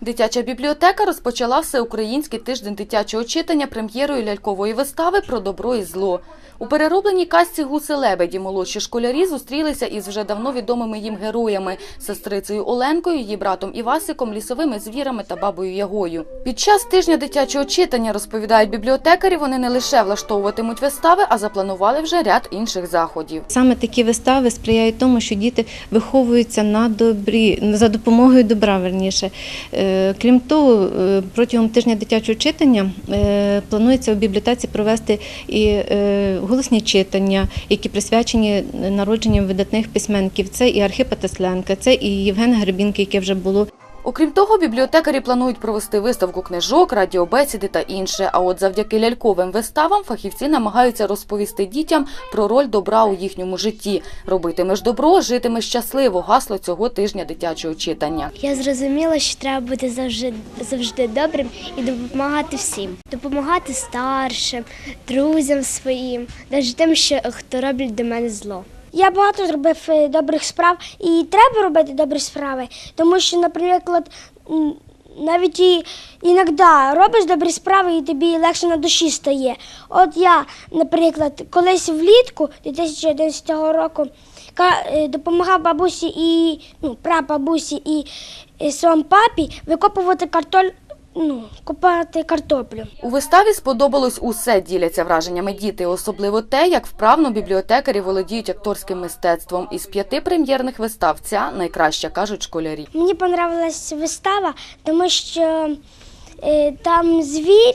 Дитяча бібліотека розпочала всеукраїнський тиждень дитячого читання прем'єрою лялькової вистави про добро і зло. У переробленій казці гуси лебеді молодші школярі зустрілися із вже давно відомими їм героями сестрицею Оленкою, її братом Івасиком, лісовими звірами та бабою Ягою. Під час тижня дитячого читання розповідають бібліотекарі. Вони не лише влаштовуватимуть вистави, а запланували вже ряд інших заходів. Саме такі вистави сприяють тому, що діти виховуються на добрі за допомогою добра. Верніше, Е, крім того, е, протягом тижня дитячого читання е, планується у бібліотеці провести і е, голосні читання, які присвячені народженням видатних письменників. Це і Архипа Тесленка, це і Євгена Гребінки, яке вже було Окрім того, бібліотекарі планують провести виставку книжок, радіобесіди та інше. А от завдяки ляльковим виставам фахівці намагаються розповісти дітям про роль добра у їхньому житті. Робитимеш добро, житимеш щасливо. Гасло цього тижня дитячого читання. Я зрозуміла, що треба бути завжди, завжди добрим і допомагати всім. Допомагати старшим, друзям своїм, навіть тим, що хто роблять до мене зло. Я багато зробив е, добрих справ, і треба робити добрі справи, тому що, наприклад, навіть і іноді робиш добрі справи, і тобі легше на душі стає. От я, наприклад, колись влітку 2011 року е, допомагав бабусі і ну, прабабусі і е, своєму папі викопувати картоль, ну, копати картоплю. У виставі сподобалось усе діляться враженнями діти, особливо те, як вправно бібліотекарі володіють акторським мистецтвом. Із п'яти прем'єрних вистав ця найкраща кажуть школярі. Мені понравилась вистава, тому що е, там звір.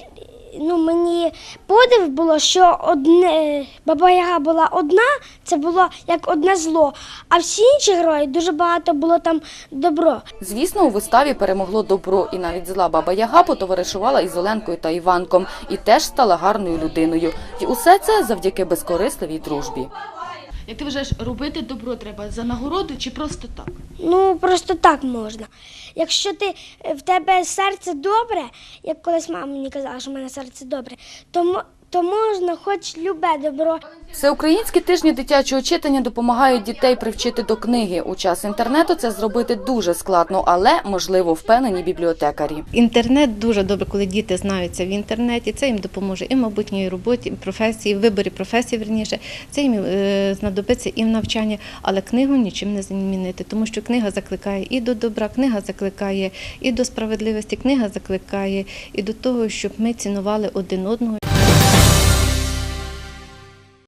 Ну, мені подив було, що одне баба Яга була одна, це було як одне зло. А всі інші герої дуже багато було там добро. Звісно, у виставі перемогло добро, і навіть зла баба Яга потоваришувала із Оленкою та Іванком і теж стала гарною людиною. І усе це завдяки безкорисливій дружбі. Як ти вважаєш, робити добро треба за нагороду чи просто так? Ну, просто так можна. Якщо ти е, в тебе серце добре, як колись мама мені казала, що в мене серце добре, то, то можна хоч любе добро. Всеукраїнські тижні дитячого читання допомагають дітей привчити до книги. У час інтернету це зробити дуже складно, але можливо впевнені бібліотекарі. Інтернет дуже добре, коли діти знаються в інтернеті. Це їм допоможе і в майбутній роботі, і професії, в виборі професії, верніше. Це їм е, знадобиться і в навчанні, але книгу нічим не замінити, тому що книга закликає і до добра, книга закликає і до справедливості, книга закликає і до того, щоб ми цінували один одного.